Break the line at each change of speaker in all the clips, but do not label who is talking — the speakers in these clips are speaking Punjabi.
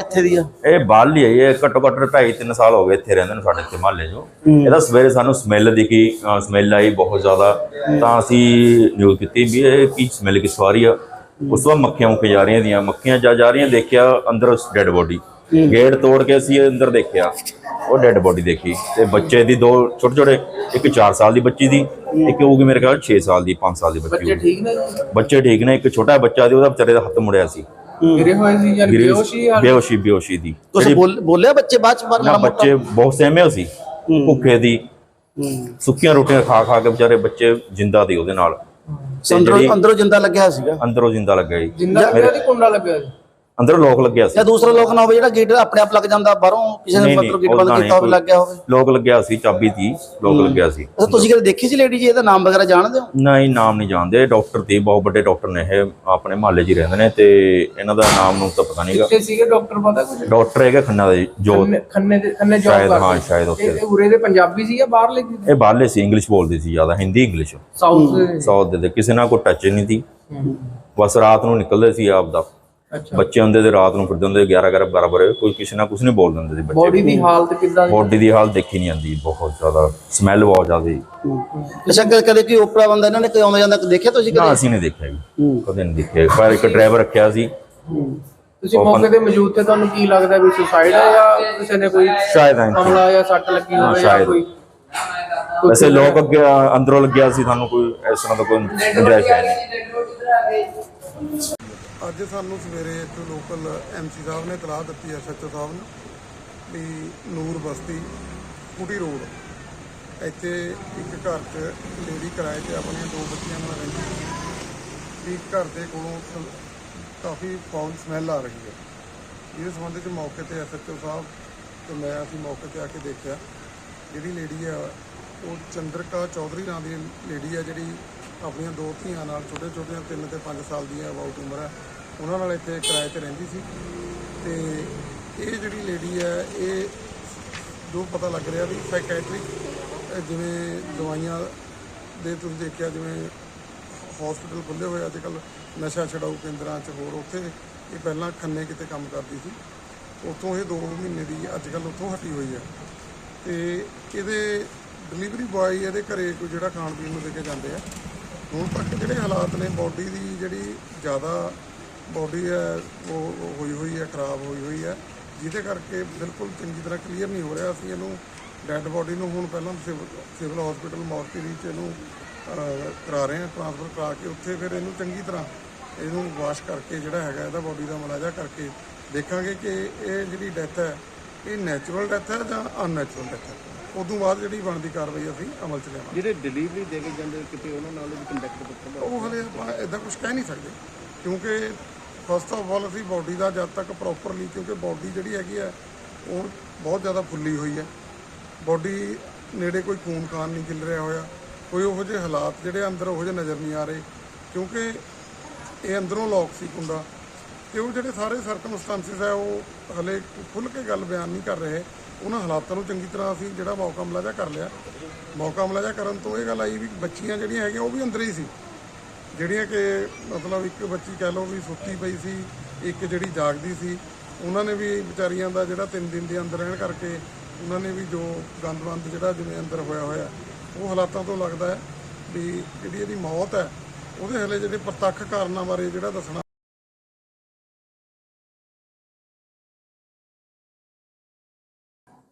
ਇੱਥੇ ਦੀ ਆ?
ਇਹ ਬਾਹਰਲੀ ਹੈ ਇਹ ਘੱਟੋ ਘੱਟ 2.5 3 ਸਾਲ ਹੋ ਗਏ ਇੱਥੇ ਰਹਿੰਦੇ ਨੇ ਸਾਡੇ ਇੱਥੇ ਮਹੱਲੇ 'ਚੋਂ। ਇਹਦਾ ਸਵੇਰੇ ਸਾਨੂੰ ਸਮੈਲ ਦਿਖੀ ਸਮੈਲ ਆਈ ਬਹੁਤ ਜ਼ਿਆਦਾ। ਤਾਂ ਅਸੀਂ ਨਿਊਜ਼ ਕੀਤੀ ਵੀ ਇਹ ਕੀ ਸਮੈਲ ਕਿਸ ਵਾਰੀ ਆ। ਉਸ ਤੋਂ ਬਾਅਦ ਮੱਖੀਆਂ ਮੁੱਕ ਜਾ ਰਹੀਆਂ ਦੀਆਂ। ਮੱਖੀਆਂ ਜਾ ਜਾ ਰਹੀਆਂ ਦੇਖਿਆ ਅੰਦਰ ਡੈੱਡ ਬੋਡੀ ਗੇਟ ਤੋੜ ਕੇ ਅਸੀਂ ਅੰਦਰ ਦੇਖਿਆ। ਉਹ ਡੈੱਡ ਬੋਡੀ ਦੇਖੀ। ਤੇ ਬੱਚੇ ਦੀ ਦੋ ਛੋਟੇ ਛੋਟੇ ਇੱਕ 4 ਸਾਲ ਦੀ ਬੱਚੀ ਦੀ ਇੱਕ ਹੋਊਗੀ ਮੇਰੇ ਖਿਆਲ 6 ਸਾਲ ਦੀ 5 ਸਾਲ ਦੀ ਬੱਚੀ
ਬੱਚੇ ਠੀਕ ਨੇ?
ਬੱਚੇ ਠੀਕ ਨੇ ਇੱਕ ਛੋਟਾ ਬੱਚਾ ਦੀ ਉਹਦਾ ਵਿਚਾਰੇ ਦਾ ਹੱਥ ਮੁੜਿਆ ਸੀ।
ਗਿਰੇ ਹੋਏ ਸੀ ਜਾਂ
ਗਿਰੇ-
ਬੇਹੋਸ਼ੀ ਹਾਲ?
ਬੇਹੋਸ਼ੀ ਬੇਹੋਸ਼ੀ ਦੀ।
ਕੁਝ ਬੋਲ- ਬੋਲਿਆ ਬੱਚੇ ਬਾਅਦ ਚ ਪਰ
ਨਾ ਬੱਚੇ ਬਹੁਤ ਸਹਿਮੇ ਸੀ ਭੁੱਖੇ ਦੀ। ਸੁੱਕੀਆਂ ਰੋਟੀਆਂ ਖਾ ਖਾ ਕੇ ਵਿਚਾਰੇ ਬੱਚੇ ਜਿੰਦਾ ਦੀ ਉਹਦੇ ਨਾਲ। ਤੇ
ਅੰਦਰੋਂ
ਜਿਹੜੀ
ਅੰਦਰੋਂ ਜਿੰਦਾ ਲੱਗਿਆ ਹੋਇਆ ਸੀਗਾ।
ਅੰਦਰੋਂ ਜਿੰਦਾ ਲੱਗਿਆ ਜੀ।
ਜਿੰਦਾ ਲੱਗਿਆ ਕੁੰਡਾ ਲੱਗਿਆ ਸੀ
ਅੰਦਰੋਂ ਲੋਕ ਲੱਗਿਆ ਸੀ।
ਜਾਂ ਦੂਸਰਾ ਲੋਕ ਨਾ ਹੋਵੇ ਜਿਹੜਾ ਗੇਟ ਆਪਣੇ ਆਪ ਲੱਗ ਜਾਂਦਾ ਬਾਹਰੋਂ ਕਿਸੇ ਨੇ ਮਤਲਬ ਗੇਟ ਬੰਦ ਕੀਤਾ ਹੋਵੇ
ਨਹੀਂ,
ਲੱਗ ਗਿਆ ਹੋਵੇ
ਲੋਕ ਲੱਗਿਆ ਸੀ ਚਾਬੀ ਦੀ ਲੋਕ ਲੱਗਿਆ ਸੀ।
ਅੱਛਾ ਤੁਸੀਂ ਕਦੇ ਦੇਖੀ ਸੀ ਲੇਡੀ ਜੀ ਇਹਦਾ ਨਾਮ ਵਗੈਰਾ ਜਾਣਦੇ ਹੋ?
ਨਹੀਂ ਨਾਮ ਨਹੀਂ ਜਾਣਦੇ। ਡਾਕਟਰ ਤੇ ਬਹੁਤ ਵੱਡੇ ਡਾਕਟਰ ਨੇ ਇਹ ਆਪਣੇ ਮਹੱਲੇ 'ਚ ਹੀ ਰਹਿੰਦੇ ਨੇ ਤੇ ਇਹਨਾਂ ਦਾ ਨਾਮ ਨੂੰ ਤਾਂ ਪਤਾ ਨਹੀਂਗਾ।
ਕਿੱਥੇ ਸੀਗੇ ਡਾਕਟਰ ਪਤਾ ਕੁਝ
ਡਾਕਟਰ ਹੈਗਾ ਖੰਨਾ ਦਾ ਜੀ, ਜੋ
ਖੰਨੇ- ਦੇ ਖੰਨੇ ਜੋਬ
ਸ਼ਾਇਦ, ਹਾਂ,
ਕਰਦੇ
ਸ਼ਾਇਦ ਉੱਥੇ।
ਇਹ- ਉਰੇ ਦੇ ਪੰਜਾਬੀ ਸੀ ਜਾਂ ਬਾਹਰਲੇ ਸੀ?
ਇਹ ਬਾਹਰਲੇ ਸੀ ਇੰਗਲਿਸ਼ ਬੋਲਦੇ ਸੀ ਜ਼ਿਆਦਾ ਹਿੰਦੀ ਇੰਗਲਿਸ਼
ਸਾਊਥ ਦੇ।
ਸਾਊਥ ਦੇ ਕਿਸੇ ਨਾਲ ਕੋਈ ਟੱਚ ਨਹੀਂ ਸੀ। ਬਸ ਰਾਤ ਨੂੰ ਨਿਕਲਦੇ ਸੀ ਆਪ ਦਾ ਬੱਚੇ ਹੁੰਦੇ ਤੇ ਰਾਤ ਨੂੰ ਫਿਰਦੇ ਹੁੰਦੇ 11 11 12 12 ਕੋਈ ਕਿਸੇ ਨਾਲ ਕੁਝ ਨਹੀਂ ਬੋਲ ਦਿੰਦੇ ਸੀ ਬੱਚੇ।
ਬੋਡੀ ਦੀ ਹਾਲਤ ਕਿੱਦਾਂ ਦੀ?
ਬੋਡੀ ਦੀ ਹਾਲਤ ਦੇਖੀ ਨਹੀਂ ਜਾਂਦੀ ਬਹੁਤ ਜ਼ਿਆਦਾ ਸਮੈਲ ਬਹੁਤ ਜ਼ਿਆਦਾ।
ਅੱਛਾ ਕਦੇ ਕਦੇ ਕੋਈ ਓਪਰਾ ਬੰਦਾ ਇਹਨਾਂ ਨੇ ਕੋਈ ਆਉਂਦਾ ਜਾਂਦਾ ਦੇਖਿਆ ਤੁਸੀਂ
ਨਾ
ਕਦੇ?
ਅਸੀਂ ਨਹੀਂ ਦੇਖਿਆ ਜੀ। ਕਦੇ ਨਹੀਂ ਦੇਖਿਆ ਪਰ ਇੱਕ ਡਰਾਈਵਰ ਰੱਖਿਆ ਸੀ।
ਤੁਸੀਂ ਮੌਕੇ ਤੇ ਮੌਜੂਦ ਤੇ ਤੁਹਾਨੂੰ ਕੀ ਲੱਗਦਾ ਵੀ ਸੁਸਾਈਡ ਹੈ ਜਾਂ ਕਿਸੇ ਨੇ ਕੋਈ
ਸ਼ਾਇਦ।
ਹਮਲਾ ਜਾਂ ਸੱਟ ਲੱਗੀ ਹੋਵੇ ਜਾਂ। ਕੋਈ?
ਵੈਸੇ ਲੋਕ ਅੱਗੇ ਅੰਦਰੋਂ ਲੱਗਿਆ ਸੀ ਸਾਨੂੰ ਕੋਈ ਇਸ ਤਰ੍ਹਾਂ ਦਾ ਕੋਈ ਗੁੰਜਾਇਸ਼ ਹੈ ਨਹੀਂ
ਅੱਜ ਸਾਨੂੰ ਸਵੇਰੇ ਇੱਥੋਂ ਲੋਕਲ ਐਮਸੀ ਸਾਹਿਬ ਨੇ ਇਤਲਾਹ ਦਿੱਤੀ ਐਸਐਚਓ ਸਾਹਿਬ ਨੂੰ, ਵੀ ਨੂਰ ਬਸਤੀ ਕੁਟੀ ਰੋਡ। ਇੱਥੇ ਇੱਕ ਘਰ 'ਚ ਲੇਡੀ ਕਿਰਾਏ ਤੇ ਆਪਣੀਆਂ ਦੋ ਬੱਚੀਆਂ ਨਾਲ ਰਹਿੰਦੀ ਸੀ। ਇੱਕ ਘਰ ਦੇ ਕੋਲੋਂ ਸ- ਕਾਫੀ ਫਾਉਲ ਸਮੈਲ ਆ ਰਹੀ ਹੈ। ਇਸ ਸੰਬੰਧ 'ਚ ਮੌਕੇ ਤੇ ਐਸਐਚਓ ਸਾਹਿਬ ਤੇ ਮੈਂ ਅਸੀਂ ਮੌਕੇ ਤੇ ਆ ਕੇ ਦੇਖਿਆ। ਜਿਹੜੀ ਲੇਡੀ ਆ, ਉਹ ਚੰਦਰਕਾ ਚੌਧਰੀ ਨਾਂ ਦੀ ਲੇਡੀ ਆ ਜਿਹੜੀ ਆਪਣੀਆਂ ਦੋ ਧੀਆਂ ਨਾਲ, ਛੋਟੇ ਛੋਟੀਆਂ ਤਿੰਨ ਤੇ 5 ਸਾਲ ਦੀਆਂ ਅਬਾਊਟ ਉਮਰ ਹੈ। ਉਹਨਾਂ ਨਾਲ ਇੱਥੇ ਕਿਰਾਏ ਤੇ ਰਹਿੰਦੀ ਸੀ। ਤੇ ਇਹ ਜਿਹੜੀ ਲੇਡੀ ਹੈ, ਇਹ ਜੋ ਪਤਾ ਲੱਗ ਰਿਹਾ ਵੀ ਸਾਈਕੈਟ੍ਰਿਕ ਜਿਵੇਂ ਦਵਾਈਆਂ ਦੇ ਤੁਸੀਂ ਦੇਖਿਆ, ਜਿਵੇਂ ਹਸਪੀਟਲ ਖੁੱਲੇ ਹੋਏ ਅੱਜ ਕੱਲ ਨਸ਼ਾ ਛਡਾਊ ਕੇਂਦਰਾਂ 'ਚ ਹੋਰ ਉੱਥੇ ਇਹ ਪਹਿਲਾਂ ਖੰਨੇ ਕਿਤੇ ਕੰਮ ਕਰਦੀ ਸੀ। ਉੱਥੋਂ ਇਹ 2 ਮਹੀਨੇ ਦੀ ਅੱਜ ਕੱਲ ਉੱਥੋਂ ਹਟੀ ਹੋਈ ਹੈ। ਤੇ ਇਹਦੇ ਡਿਲੀਵਰੀ ਬੁਆਏ ਇਹਦੇ ਘਰੇ ਕੋਈ ਜਿਹੜਾ ਖਾਣ ਪੀਣ ਨੂੰ ਦੇ ਕੇ ਜਾਂਦੇ ਆ ਹੁਣ ਤੱਕ ਜਿਹੜੇ ਹਾਲਾਤ ਨੇ ਬਾਡੀ ਦੀ ਜਿਹੜੀ ਜ਼ਿਆਦਾ ਬਾਡੀ ਹੈ, ਉਹ ਹੋਈ ਹੋਈ ਹੈ, ਖਰਾਬ ਹੋਈ ਹੋਈ ਹੈ, ਜਿਹਦੇ ਕਰਕੇ ਬਿਲਕੁਲ ਚੰਗੀ ਤਰ੍ਹਾਂ ਕਲੀਅਰ ਨਹੀਂ ਹੋ ਰਿਹਾ। ਅਸੀਂ ਇਹਨੂੰ ਡੈੱਡ ਬਾਡੀ ਨੂੰ ਹੁਣ ਪਹਿਲਾਂ ਸਿਵਲ ਸਿਵਲ ਹਸਪੀਟਲ ਮੋਰਚਰੀ 'ਚ ਇਹਨੂੰ ਕਰਾ ਰਹੇ ਹਾਂ ਟ੍ਰਾਂਸਫਰ ਕਰਾ ਕੇ ਉੱਥੇ ਫਿਰ ਇਹਨੂੰ ਚੰਗੀ ਤਰ੍ਹਾਂ ਇਹਨੂੰ ਵਾਸ਼ ਕਰਕੇ ਜਿਹੜਾ ਹੈਗਾ ਇਹਦਾ ਬਾਡੀ ਦਾ ਮਲਾਜਾ ਕਰਕੇ ਦੇਖਾਂਗੇ ਕਿ ਇਹ ਜਿਹੜੀ ਡੈਥ ਹੈ, ਇਹ ਨੈਚੁਰਲ ਡੈਥ ਹੈ ਜਾਂ ਅਨਨੈਚੁਰਲ ਡੈਥ ਹੈ। ਉਦੋਂ ਬਾਅਦ ਜਿਹੜੀ ਬਣਦੀ ਕਾਰਵਾਈ ਅਸੀਂ ਅਮਲ 'ਚ ਲਿਆਵਾਂਗੇ।
ਜਿਹੜੇ ਡਿਲੀਵਰੀ ਦੇ ਕੇ ਜਾਂਦੇ ਕਿਤੇ ਉਹਨਾਂ ਨਾਲ ਵੀ ਕੰਟੈਕਟ ਪੱਤਰ
ਉਹ ਹਲੇ ਆਪਾਂ ਇਦਾਂ ਕੁਝ ਕਹਿ ਨਹੀਂ ਸਕਦੇ। ਕਿਉਂਕਿ ਫਸਟ ਆਫ ਆਲ ਅਸੀਂ ਬਾਡੀ ਦਾ ਜਦ ਤੱਕ ਪ੍ਰੋਪਰਲੀ ਕਿਉਂਕਿ ਬਾਡੀ ਜਿਹੜੀ ਹੈਗੀ ਹੈ ਉਹ ਬਹੁਤ ਜ਼ਿਆਦਾ ਫੁੱਲੀ ਹੋਈ ਹੈ। ਬਾਡੀ ਨੇੜੇ ਕੋਈ ਖੂਨ ਖਾਨ ਨਹੀਂ ਗਿਲ ਰਿਹਾ ਹੋਇਆ। ਕੋਈ ਉਹੋ ਜਿਹੇ ਹਾਲਾਤ ਜਿਹੜੇ ਅੰਦਰ ਉਹੋ ਜਿਹੇ ਨਜ਼ਰ ਨਹੀਂ ਆ ਰਹੇ। ਕਿਉਂਕਿ ਇਹ ਅੰਦਰੋਂ ਲੋਕ ਸੀ ਕੁੰਡਾ। ਤੇ ਉਹ ਜਿਹੜੇ ਸਾਰੇ ਸਰਕਮਸਟੈਂਸਸ ਹੈ ਉਹ ਹਲੇ ਖੁੱਲ ਕੇ ਗੱਲ ਬਿਆਨ ਨਹੀਂ ਕਰ ਰਹੇ। ਉਹਨਾਂ ਹਾਲਾਤਾਂ ਨੂੰ ਚੰਗੀ ਤਰ੍ਹਾਂ ਅਸੀਂ ਜਿਹੜਾ ਮੌਕਾ ਮਲਾਜਾ ਕਰ ਲਿਆ। ਮੌਕਾ ਮਲਾਜਾ ਕਰਨ ਤੋਂ ਇਹ ਗੱਲ ਆਈ ਵੀ ਬੱਚੀਆਂ ਜਿਹੜੀਆਂ ਹੈਗੀਆਂ, ਉਹ ਵੀ ਅੰਦਰ ਹੀ ਸੀ। ਜਿਹੜੀਆਂ ਕਿ ਮਤਲਬ ਇੱਕ ਬੱਚੀ ਕਹਿ ਲਓ ਵੀ ਸੁੱਤੀ ਪਈ ਸੀ, ਇੱਕ ਜਿਹੜੀ ਜਾਗਦੀ ਸੀ, ਉਹਨਾਂ ਨੇ ਵੀ ਵਿਚਾਰੀਆਂ ਦਾ ਜਿਹੜਾ 3 ਦਿਨ ਦੇ ਅੰਦਰ ਰਹਿਣ ਕਰਕੇ ਉਹਨਾਂ ਨੇ ਵੀ ਜੋ ਗੰਦਵੰਦ ਜਿਹੜਾ ਜਿਵੇਂ ਅੰਦਰ ਹੋਇਆ ਹੋਇਆ, ਉਹ ਹਾਲਾਤਾਂ ਤੋਂ ਲੱਗਦਾ ਹੈ ਵੀ ਜਿਹੜੀ ਇਹਦੀ ਮੌਤ ਹੈ, ਉਹਦੇ ਹਲੇ ਜਿਹੜੇ ਪ੍ਰਤੱਖ ਕਾਰਨਾਂ ਬਾਰੇ ਜਿਹੜਾ ਦੱਸਣਾ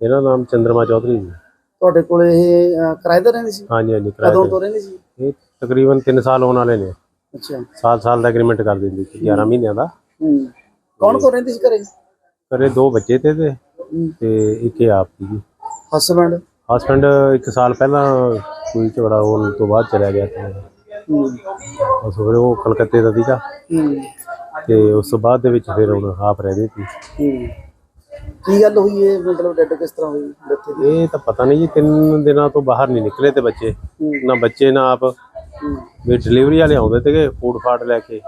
ਮੇਰਾ ਨਾਮ ਚੰਦਰਮਾ ਚੌਧਰੀ ਜੀ।
ਤੁਹਾਡੇ ਕੋਲ ਇਹ ਅਹ, ਕਿਰਾਏ ਤੇ ਰਹਿੰਦੀ ਸੀ?
ਹਾਂਜੀ ਹਾਂਜੀ ਕਿਰਾਏ
ਕਦੋਂ
ਤੇ
ਰਹਿੰਦੀ ਸੀ?
ਇਹ ਤਕਰੀਬਨ 3 ਸਾਲ ਹੋਣ ਵਾਲੇ ਨੇ।
ਅੱਛਾ।
ਸਾਲ ਸਾਲ ਦਾ ਐਗਰੀਮੈਂਟ ਕਰ ਦਿੰਦੀ ਸੀ 11 ਮਹੀਨਿਆਂ ਦਾ।
ਹੂੰ। ਕੌਣ ਕੌਣ ਰਹਿੰਦੀ ਸੀ ਘਰੇ?
ਕਰੇ ਦੋ ਬੱਚੇ ਤੇ ਤੇ ਤੇ ਇੱਕ ਇਹ ਆਪ ਸੀ
ਹਸਬੰਡ
ਹਸਬੰਡ ਇੱਕ ਸਾਲ ਪਹਿਲਾਂ ਕੋਈ ਝਗੜਾ ਹੋਣ ਤੋਂ ਬਾਅਦ ਚਲਾ ਗਿਆ ਸੀ।
ਹੂੰ।
ਬਸ ਫਿਰ ਉਹ ਕਲਕੱਤੇ ਦਾ ਸੀਗਾ।
ਹੂੰ।
ਤੇ ਉਸ ਤੋਂ ਬਾਅਦ ਦੇ ਵਿੱਚ ਫਿਰ ਹੁਣ ਆਪ ਰਹਿੰਦੇ ਸੀ।
ਹੂੰ। ਕੀ ਗੱਲ ਹੋਈ ਹੈ ਮਤਲਬ ਡੈਡ ਕਿਸ ਤਰ੍ਹਾਂ ਹੋਈ ਡੈਥ ਦੀ?
ਇਹ ਤਾਂ ਪਤਾ ਨਹੀਂ ਜੀ ਤਿੰਨ ਦਿਨਾਂ ਤੋਂ ਬਾਹਰ ਨਹੀਂ ਨਿਕਲੇ ਤੇ ਬੱਚੇ। ਨਾ ਬੱਚੇ ਨਾ ਆਪ। ਵੀ ਡਿਲੀਵਰੀ ਵਾਲੇ ਆਉਂਦੇ ਤੇਗੇ ਫੂਡ ਫਾਡ ਲੈ ਕੇ।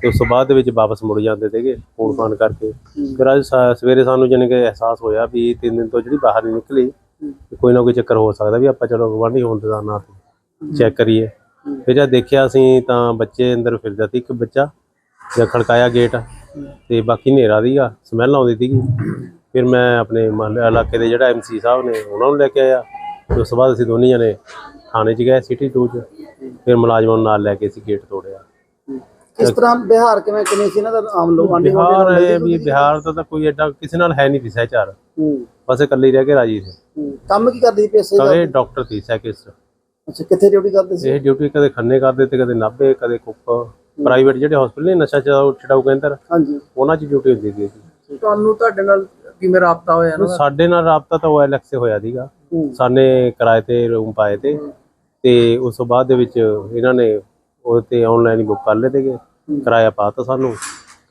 ਤੇ ਉਸ ਤੋਂ ਬਾਅਦ ਦੇ ਵਿੱਚ ਵਾਪਸ ਮੁੜ ਜਾਂਦੇ ਸੀਗੇ ਫੋਨ ਫਾਨ ਕਰਕੇ। ਫਿਰ ਅੱਜ ਸਾ- ਸਵੇਰੇ ਸਾਨੂੰ ਜਾਣੀ ਕਿ ਅਹਿਸਾਸ ਹੋਇਆ ਵੀ ਤਿੰਨ ਦਿਨ ਤੋਂ ਜਿਹੜੀ ਬਾਹਰ ਨਹੀਂ ਨਿਕਲੀ ਤੇ ਕੋਈ ਨਾ ਕੋਈ ਚੱਕਰ ਹੋ ਸਕਦਾ ਵੀ ਆਪਾਂ ਚਲੋ ਗਵਾਂਢੀ ਹੋਣ ਦੇ ਨਾਲ ਚੈੱਕ ਕਰੀਏ। ਫਿਰ ਜਦ ਦੇਖਿਆ ਅਸੀਂ ਤਾਂ ਬੱਚੇ ਅੰਦਰ ਫਿਰਦਾ ਸੀ ਇੱਕ ਬੱਚਾ ਜਦ ਖੜਕਾਇਆ ਗੇਟ ਤੇ ਬਾਕੀ ਹਨੇਰਾ ਦੀਗਾ ਸਮੈਲ ਆਉਂਦੀ ਸੀਗੀ। ਫਿਰ ਮੈਂ ਆਪਣੇ ਮਹੱਲੇ ਇਲਾਕੇ ਦੇ ਜਿਹੜਾ ਐਮਸੀ ਸਾਹਿਬ ਨੇ ਉਹਨਾਂ ਨੂੰ ਲੈ ਕੇ ਆਇਆ। ਤੇ ਉਸ ਤੋਂ ਬਾਅਦ ਅਸੀਂ ਦੋਨੇ ਜਣੇ ਥਾਣੇ 'ਚ ਗਏ ਸਿਟੀ 2 'ਚ। ਫਿਰ ਮੁਲਾਜ਼ਮਾਂ ਨੂੰ ਨਾਲ ਲੈ ਕੇ ਅਸੀਂ ਗੇਟ ਤੋੜਿਆ।
ਕਿਸ ਤਰ੍ਹਾਂ ਬਿਹਾਰ ਕਿਵੇਂ ਕਿਵੇਂ ਸੀ ਇਹਨਾਂ ਦਾ ਆਮ ਲੋਕ ਗੁਆਂਢੀ
ਬਿਹਾਰ ਇਹ ਵੀ ਬਿਹਾਰ ਦਾ ਤਾਂ ਕੋਈ ਐਡਾ ਕਿਸੇ ਨਾਲ ਹੈ ਨਹੀਂ ਸੀ ਸਹਿਚਾਰ।
ਹੂੰ।
ਬਸ ਇਕੱਲੇ ਹੀ ਰਹਿ ਕੇ ਰਾਜੀ ਸੀ।
ਕੰਮ ਕੀ ਕਰਦੀ ਸੀ ਪੈਸੇ ਦਾ
ਇਹ ਡਾਕਟਰ ਸੀ ਸਾਈਕਿਸਟ
ਅੱਛਾ ਕਿੱਥੇ ਡਿਊਟੀ ਕਰਦੇ ਸੀ?
ਇਹ ਡਿਊਟੀ ਕਦੇ ਖੰਨੇ ਕਰਦੇ ਤੇ ਕਦੇ ਨਾਭੇ ਕਦੇ ਕੁੱਪ। ਪ੍ਰਾਈਵੇਟ ਜਿਹੜੇ ਹਸਪੀਟਲ ਨੇ ਨਸ਼ਾ ਛਡਾਊ ਕੇਂਦਰ।
ਹਾਂਜੀ।
ਉਹਨਾਂ 'ਚ ਡਿਊਟੀ ਹੁੰਦੀ ਸੀ।
ਤੁਹਾਨੂੰ ਤੁਹਾਡੇ ਨਾਲ ਕਿਵੇਂ ਰਾਬਤਾ ਹੋਇਆ ਨਾ
ਸਾਡੇ ਨਾਲ ਰਾਬਤਾ ਤਾਂ OLX ਤੇ ਹੋਇਆ ਸੀਗਾ। ਸਾਨੇ ਕਿਰਾਏ ਤੇ ਰੂਮ ਪਾਏ ਤੇ। ਤੇ ਉਸ ਤੋਂ ਬਾਅਦ ਦੇ ਵਿੱਚ ਇਹਨਾਂ ਨੇ ਉਹ ਤੇ ਆਨਲਾਈਨ ਹੀ ਬੁੱਕ ਕਰ ਲਏ ਤੇਗੇ ਕਿਰਾਇਆ ਪਾਤਾ ਸਾਨੂੰ।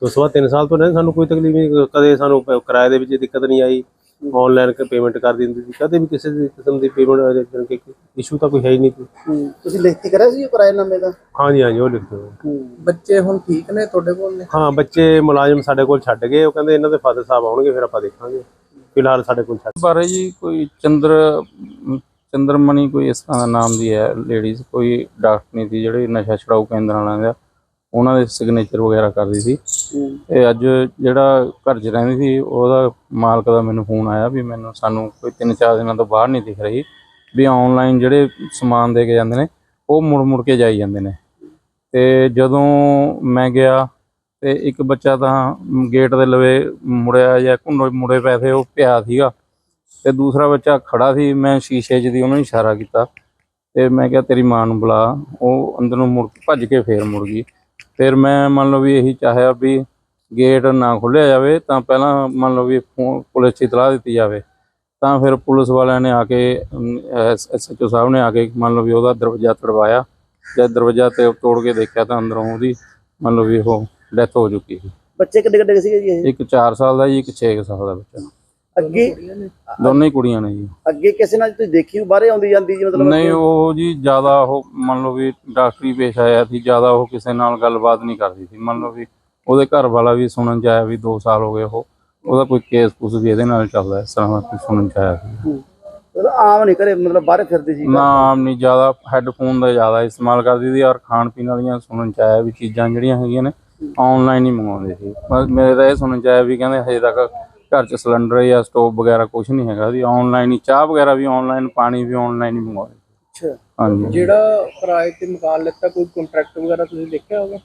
ਉਸ ਤੋਂ ਬਾਅਦ 3 ਸਾਲ ਤੋਂ ਨਹੀਂ ਸਾਨੂੰ ਕੋਈ ਤਕਲੀਫ ਨਹੀਂ ਕਦੇ ਸਾਨੂੰ ਕਿਰਾਏ ਦੇ ਵਿੱਚ ਦਿੱਕਤ ਨਹੀਂ ਆਈ। ਆਨਲਾਈਨ ਪੇਮੈਂਟ ਕਰ ਦਿੰਦੀ ਸੀ। ਕਦੇ ਵੀ ਕਿਸੇ ਦੀ ਕਿਸਮ ਦੀ ਪੇਮੈਂਟ ਇਸ਼ੂ ਤਾਂ ਕੋਈ ਹੈ ਹੀ ਨਹੀਂ ਸੀ।
ਹੂੰ। ਤੁਸੀਂ ਲਿਖਤੀ ਕਰਿਆ ਸੀ ਉਹ ਕਿਰਾਏਨਾਮੇ ਦਾ?
ਹਾਂਜੀ ਹਾਂਜੀ ਉਹ ਲਿਖ ਦਿਓ
ਹੂੰ।
ਬੱਚੇ ਹੁਣ ਠੀਕ ਨੇ ਤੁਹਾਡੇ ਕੋਲ ਨੇ?
ਹਾਂ ਬੱਚੇ ਮੁਲਾਜ਼ਮ ਸਾਡੇ ਕੋਲ ਛੱਡ ਗਏ। ਉਹ ਕਹਿੰਦੇ ਇਹਨਾਂ ਦੇ ਫਾਦਰ ਸਾਹਿਬ ਆਉਣਗੇ ਫਿਰ ਆਪਾਂ ਦੇਖਾਂਗੇ। ਫਿਲਹਾਲ ਸਾਡੇ ਕੋਲ ਛੱਡ
ਬਾਰੇ ਜੀ ਕੋਈ ਚੰਦਰ ਅਮ, ਚੰਦਰਮਣੀ ਕੋਈ ਇਸ ਤਰ੍ਹਾਂ ਦਾ ਨਾਮ ਦੀ ਹੈ ਲੇਡੀਜ਼ ਕੋਈ ਡਾਕਟਰ ਸੀ ਜਿਹੜੇ ਨਸ਼ਾ ਛਡਾਊ ਕੇਂਦਰ ਵਾਲਿਆਂ ਦਾ ਉਹਨਾਂ ਦੇ ਸਿਗਨੇਚਰ ਵਗੈਰਾ ਕਰਦੀ ਸੀ।
ਹੂੰ।
ਤੇ ਅੱਜ ਜਿਹੜਾ ਘਰ 'ਚ ਰਹਿੰਦੀ ਸੀ ਉਹਦਾ ਮਾਲਕ ਦਾ ਮੈਨੂੰ ਫੋਨ ਆਇਆ ਵੀ ਮੈਨੂੰ ਸਾਨੂੰ ਕੋਈ 3-4 ਦਿਨਾਂ ਤੋਂ ਬਾਹਰ ਨਹੀਂ ਦਿਖ ਰਹੀ ਵੀ ਆਨਲਾਈਨ ਜਿਹੜੇ ਸਮਾਨ ਦੇ ਕੇ ਜਾਂਦੇ ਨੇ ਉਹ ਮੁੜ ਮੁੜ ਕੇ ਜਾਈ ਜਾਂਦੇ ਨੇ। ਤੇ ਜਦੋਂ ਮੈਂ ਗਿਆ ਤੇ ਇੱਕ ਬੱਚਾ ਤਾਂ ਗੇਟ ਦੇ ਲਵੇ ਮੁੜਿਆ ਜਾਂ ਘੁੰਡੇ ਮੁੜੇ ਪਏ ਸੀ ਉਹ ਪਿਆ ਸੀਗਾ। ਤੇ ਦੂਸਰਾ ਬੱਚਾ ਖੜਾ ਸੀ ਮੈਂ ਸ਼ੀਸ਼ੇ 'ਚ ਦੀ ਉਹਨੂੰ ਇਸ਼ਾਰਾ ਕੀਤਾ। ਤੇ ਮੈਂ ਕਿਹਾ ਤੇਰੀ ਮਾਂ ਨੂੰ ਬੁਲਾ। ਉਹ ਅੰਦਰ ਨੂੰ ਮੁੜ ਭੱਜ ਕੇ ਫੇਰ ਮੁੜ ਗਈ। ਫਿਰ ਮੈਂ ਮੰਨ ਲਓ ਵੀ ਇਹੀ ਚਾਹਿਆ ਵੀ ਗੇਟ ਨਾ ਖੋਲ੍ਹਿਆ ਜਾਵੇ ਤਾਂ ਪਹਿਲਾਂ ਮੰਨ ਲਓ ਵੀ ਪੁਲਿਸ 'ਚ ਇਤਲਾਹ ਦਿੱਤੀ ਜਾਵੇ। ਤਾਂ ਫਿਰ ਪੁਲਿਸ ਵਾਲਿਆਂ ਨੇ ਆ ਕੇ ਐਸਐਚਓ ਸਾਹਿਬ ਨੇ ਆ ਕੇ ਮੰਨ ਲਓ ਵੀ ਉਹਦਾ ਦਰਵਾਜ਼ਾ ਤੜਵਾਇਆ। ਜਦ ਦਰਵਾਜ਼ਾ ਤੇ ਤੋੜ ਕੇ ਦੇਖਿਆ ਤਾਂ ਅੰਦਰੋਂ ਉਹਦੀ ਮੰਨ ਲਓ ਵੀ ਉਹ ਡੈਥ ਹੋ ਚੁੱਕੀ ਸੀ।
ਬੱਚੇ ਕਿੱਡੇ ਕਿੱਡੇ ਸੀਗੇ ਜੀ ਇਹ?
ਇੱਕ 4 ਸਾਲ ਦਾ ਜੀ ਇੱਕ 6 ਸਾਲ ਦਾ ਬੱਚਾ।
ਅੱਗੇ
ਦੋਨੇ ਹੀ ਕੁੜੀਆਂ ਨੇ ਜੀ।
ਅੱਗੇ ਕਿਸੇ ਨਾਲ ਤੁਸੀਂ ਦੇਖੀ ਬਾਹਰੇ ਆਉਂਦੀ ਜਾਂਦੀ ਜੀ ਮਤਲਬ
ਨਹੀਂ ਉਹ ਜੀ ਜ਼ਿਆਦਾ ਉਹ ਮੰਨ ਲਓ ਵੀ ਡਾਕਟਰੀ ਪੇਸ਼ਾ ਆਇਆ ਸੀ ਜ਼ਿਆਦਾ ਉਹ ਕਿਸੇ ਨਾਲ ਗੱਲਬਾਤ ਨਹੀਂ ਕਰਦੀ ਸੀ। ਮੰਨ ਲਓ ਵੀ ਉਹਦੇ ਘਰ ਵਾਲਾ ਵੀ ਸੁਣਨ ਚ ਆਇਆ ਵੀ 2 ਸਾਲ ਹੋ ਗਏ ਉਹ ਉਹਦਾ ਕੋਈ ਕੇਸ ਕੁਸ ਵੀ ਇਹਦੇ ਨਾਲ ਚੱਲਦਾ ਇਸ ਤਰ੍ਹਾਂ ਦਾ ਕੁਛ ਸੁਣਨ ਚ ਆਇਆ ਸੀ।
ਮਤਲਬ ਆਮ ਨਹੀਂ ਕਰੇ ਮਤਲਬ ਬਾਹਰ ਫਿਰਦੀ ਸੀ।
ਨਾ ਆਮ ਨਹੀਂ ਜ਼ਿਆਦਾ ਹੈੱਡਫੋਨ ਦਾ ਜ਼ਿਆਦਾ ਇਸਤੇਮਾਲ ਕਰਦੀ ਸੀ ਔਰ ਖਾਣ ਪੀਣ ਵਾਲੀਆਂ ਸੁਣਨ ਚ ਆਇਆ ਵੀ ਚੀਜ਼ਾਂ ਜਿਹੜੀਆਂ ਹੈਗੀਆਂ ਨੇ ਆਨਲਾਈਨ ਹੀ ਮੰਗਵਾਉਂਦੇ ਸੀ। ਮੇਰੇ ਤਾਂ ਇਹ ਸੁਣਨ ਚ ਆਇਆ ਵੀ ਕਹਿੰਦੇ ਹਜੇ ਤੱਕ ਘਰ ਚ ਸਿਲੰਡਰ ਜਾਂ ਸਟੋਵ ਵਗੈਰਾ ਕੁਝ ਨਹੀਂ ਹੈਗਾ ਸੀ ਆਨਲਾਈਨ ਹੀ ਚਾਹ ਵਗੈਰਾ ਵੀ ਆਨਲਾਈਨ ਪਾਣੀ ਵੀ ਆਨਲਾਈਨ ਹੀ ਮੰਗਵਾਉਂਦੇ।
ਅੱਛਾ।
ਹਾਂਜੀ।
ਜਿਹੜਾ ਕਿਰਾਏ ਤੇ ਮਕਾਨ ਲਿੱਤਾ ਕੋਈ ਕੰਟਰੈਕਟ ਵਗੈਰਾ ਤੁਸੀਂ ਦੇਖਿਆ ਹੋਗਾ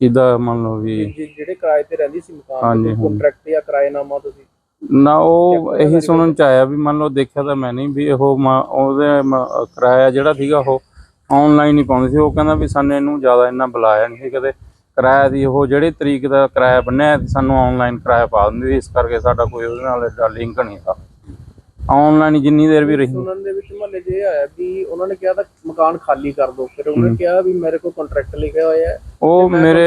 ਕਿੱਦਾਂ ਮੰਨ ਲਓ ਵੀ
ਜਿ- ਜਿਹੜੇ ਕਿਰਾਏ ਤੇ ਰਹਿੰਦੀ ਸੀ ਮਕਾਨ
ਹਾਂਜੀ।
ਕੰਟਰੈਕਟ ਜਾਂ ਕਿਰਾਏਨਾਮਾ ਤੁਸੀਂ?
ਨਾ ਉਹ ਇਹੀ ਸੁਣਨ ਚ ਆਇਆ ਵੀ ਮੰਨ ਲਓ ਦੇਖਿਆ ਤਾਂ ਮੈਂ ਨਹੀਂ ਵੀ ਉਹ ਮ- ਉਹਦੇ ਮ- ਕਿਰਾਇਆ ਜਿਹੜਾ ਸੀਗਾ ਉਹ ਆਨਲਾਈਨ ਹੀ ਪਾਉਂਦੇ ਸੀ। ਉਹ ਕਹਿੰਦਾ ਵੀ ਸਾਨੂੰ ਇਹਨੂੰ ਜ਼ਿਆਦਾ ਇੰਨਾ ਬੁਲਾਇਆ ਨਹੀਂ ਸੀ। ਕਦੇ ਕਿਰਾਇਆ ਦੀ ਉਹ ਜਿਹੜੀ ਤਰੀਕ ਦਾ ਕਿਰਾਇਆ ਬੰਨਿਆ ਸਾਨੂੰ ਆਨਲਾਈਨ ਕਿਰਾਇਆ ਪਾ ਦਿੰਦੀ ਇਸ ਕਰਕੇ ਸਾਡਾ ਕੋਈ ਉਹਦੇ ਨਾਲ ਐਡਾ ਲਿੰਕ ਨਹੀਂ ਸੀ ਆਨਲਾਈਨ ਜਿੰਨੀ ਦੇਰ ਵੀ ਰਹੀ।
ਸੁਣਨ ਦੇ ਵਿੱਚ ਮਹੱਲੇ ਇਹ ਆਇਆ ਵੀ ਉਹਨਾਂ ਨੇ ਕਿਹਾ ਤਾਂ ਮਕਾਨ ਖਾਲੀ ਕਰ ਦਿਓ। ਫਿਰ ਉਹਨੇ ਕਿਹਾ ਵੀ ਮੇਰੇ ਕੋਲ ਕੰਟਰੈਕਟ ਲਿਖਿਆ ਹੋਇਆ ਹੈ।
ਉਹ ਮੇਰੇ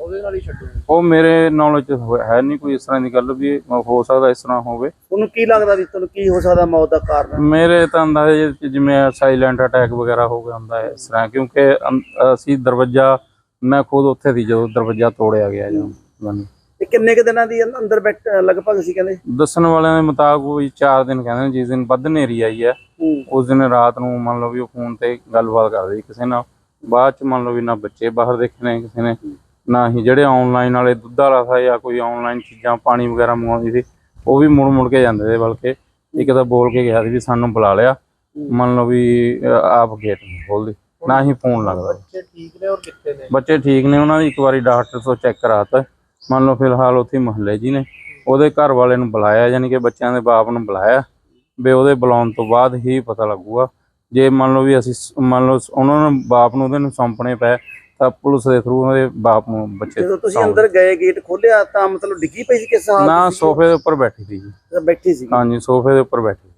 ਉਹਦੇ ਨਾਲ ਹੀ ਛੱਡੂਗਾ
ਉਹ ਮੇਰੇ ਨੌਲੇਜ ਹੈ ਨਹੀਂ ਕੋਈ ਇਸ ਤਰ੍ਹਾਂ ਦੀ ਗੱਲ ਵੀ ਹੋ ਸਕਦਾ ਇਸ ਤਰ੍ਹਾਂ ਹੋਵੇ।
ਤੁਹਾਨੂੰ ਕੀ ਲੱਗਦਾ ਵੀ ਤੁਹਾਨੂੰ ਕੀ ਹੋ ਸਕਦਾ ਮੌਤ ਦਾ ਕਾਰਨ?
ਮੇਰੇ ਤਾਂ ਅੰਦਾਜ਼ੇ ਜਿਵੇਂ ਸਾਇਲੈਂਟ ਅਟੈਕ ਵਗੈਰਾ ਹੋ ਗਿਆ ਹੁੰਦਾ ਹੈ ਇਸ ਤਰ੍ਹਾਂ ਕਿਉਂਕਿ ਅਸੀਂ ਦਰਵਾਜ਼ਾ ਮੈਂ ਖੁਦ ਉੱਥੇ ਸੀ ਜਦੋਂ ਦਰਵਾਜ਼ਾ ਤੋੜਿਆ ਗਿਆ ਜਾਂ ਮੈਨੂੰ।
ਤੇ ਕਿੰਨੇ ਕੁ ਦਿਨਾਂ ਦੀ ਅੰ- ਅੰਦਰ ਬੈਠ ਲਗਭਗ ਸੀ ਕਹਿੰਦੇ?
ਦੱਸਣ ਵਾਲਿਆਂ ਦੇ ਮੁਤਾਬਕ ਕੋਈ 4 ਦਿਨ ਕਹਿੰਦੇ ਨੇ ਜਿਸ ਦਿਨ ਵੱਧ ਹਨੇਰੀ ਆਈ ਹੈ
ਹੂੰ।
ਉਸ ਦਿਨ ਰਾਤ ਨੂੰ ਮੰਨ ਲਓ ਵੀ ਉਹ ਫੋਨ ਤੇ ਗੱਲਬਾਤ ਕਰਦੇ ਸੀ ਕਿਸੇ ਨਾਲ। ਬਾਅਦ ਚ ਮੰਨ ਲਓ ਵੀ ਨਾ ਬੱਚੇ ਬਾਹਰ ਦੇਖੇ ਨੇ ਕਿਸੇ ਨੇ ਨਾ ਹੀ ਜਿਹੜੇ ਆਨਲਾਈਨ ਵਾਲੇ ਦੁੱਧ ਵਾਲਾ ਥਾ ਜਾਂ ਕੋਈ ਆਨਲਾਈਨ ਚੀਜ਼ਾਂ ਪਾਣੀ ਵਗੈਰਾ ਮੰਗਵਾਉਂਦੀ ਸੀ ਉਹ ਵੀ ਮੁੜ ਮੁੜ ਕੇ ਜਾਂਦੇ ਸੀ ਬਲਕਿ ਇੱਕ ਤਾਂ ਬੋਲ ਕੇ ਗਿਆ ਸੀ ਵੀ ਸਾਨੂੰ ਬੁਲਾ ਲਿਆ। ਮੰਨ ਲਓ ਵੀ ਅ, ਆਪ ਗੇਟ ਨਹੀਂ ਖੋਲਦੀ ਨਾ ਹੀ ਫੋਨ ਲੱਗਦਾ।
ਬੱਚੇ ਠੀਕ ਨੇ ਔਰ ਕਿੱਥੇ ਨੇ?
ਬੱਚੇ ਠੀਕ ਨੇ ਉਹਨਾਂ ਦੀ ਇੱਕ ਵਾਰੀ ਡਾਕਟਰ ਤੋਂ ਚੈੱਕ ਕਰਾਤਾ। ਮੰਨ ਲਓ ਫਿਲਹਾਲ ਉੱਥੇ ਮਹੱਲੇ ਜੀ ਨੇ। ਉਹਦੇ ਘਰ ਵਾਲੇ ਨੂੰ ਬੁਲਾਇਆ ਯਾਨੀ ਕਿ ਬੱਚਿਆਂ ਦੇ ਬਾਪ ਨੂੰ ਬੁਲਾਇਆ। ਵੀ ਉਹਦੇ ਬੁਲਾਉਣ ਤੋਂ ਬਾਅਦ ਹੀ ਪਤਾ ਲੱਗੂਗਾ। ਜੇ ਮੰਨ ਲਓ ਵੀ ਅਸੀਂ ਮੰਨ ਲਓ ਉਹਨਾਂ ਨੂੰ ਬਾਪ ਨੂੰ ਉਹਦੇ ਨੂੰ ਸੌਂਪਣੇ ਪਏ ਤਾਂ ਪੁਲਿਸ ਦੇ ਥਰੂ ਉਹਦੇ ਬਾਪ ਨੂੰ ਬੱਚੇ
ਜਦੋਂ ਤੁਸੀਂ ਅੰਦਰ ਗਏ ਗੇਟ ਖੋਲਿਆ ਤਾਂ ਮਤਲਬ ਡਿੱਗੀ ਪਈ ਸੀ ਕਿਸ ਹਾਲ
ਨਾ ਸੋਫੇ ਦੇ ਉੱਪਰ ਬੈਠੀ ਸੀ ਜੀ।
ਬੈਠੀ ਸੀ
ਹਾਂਜੀ ਸੋਫੇ ਦੇ ਉੱਪਰ ਬੈਠੀ।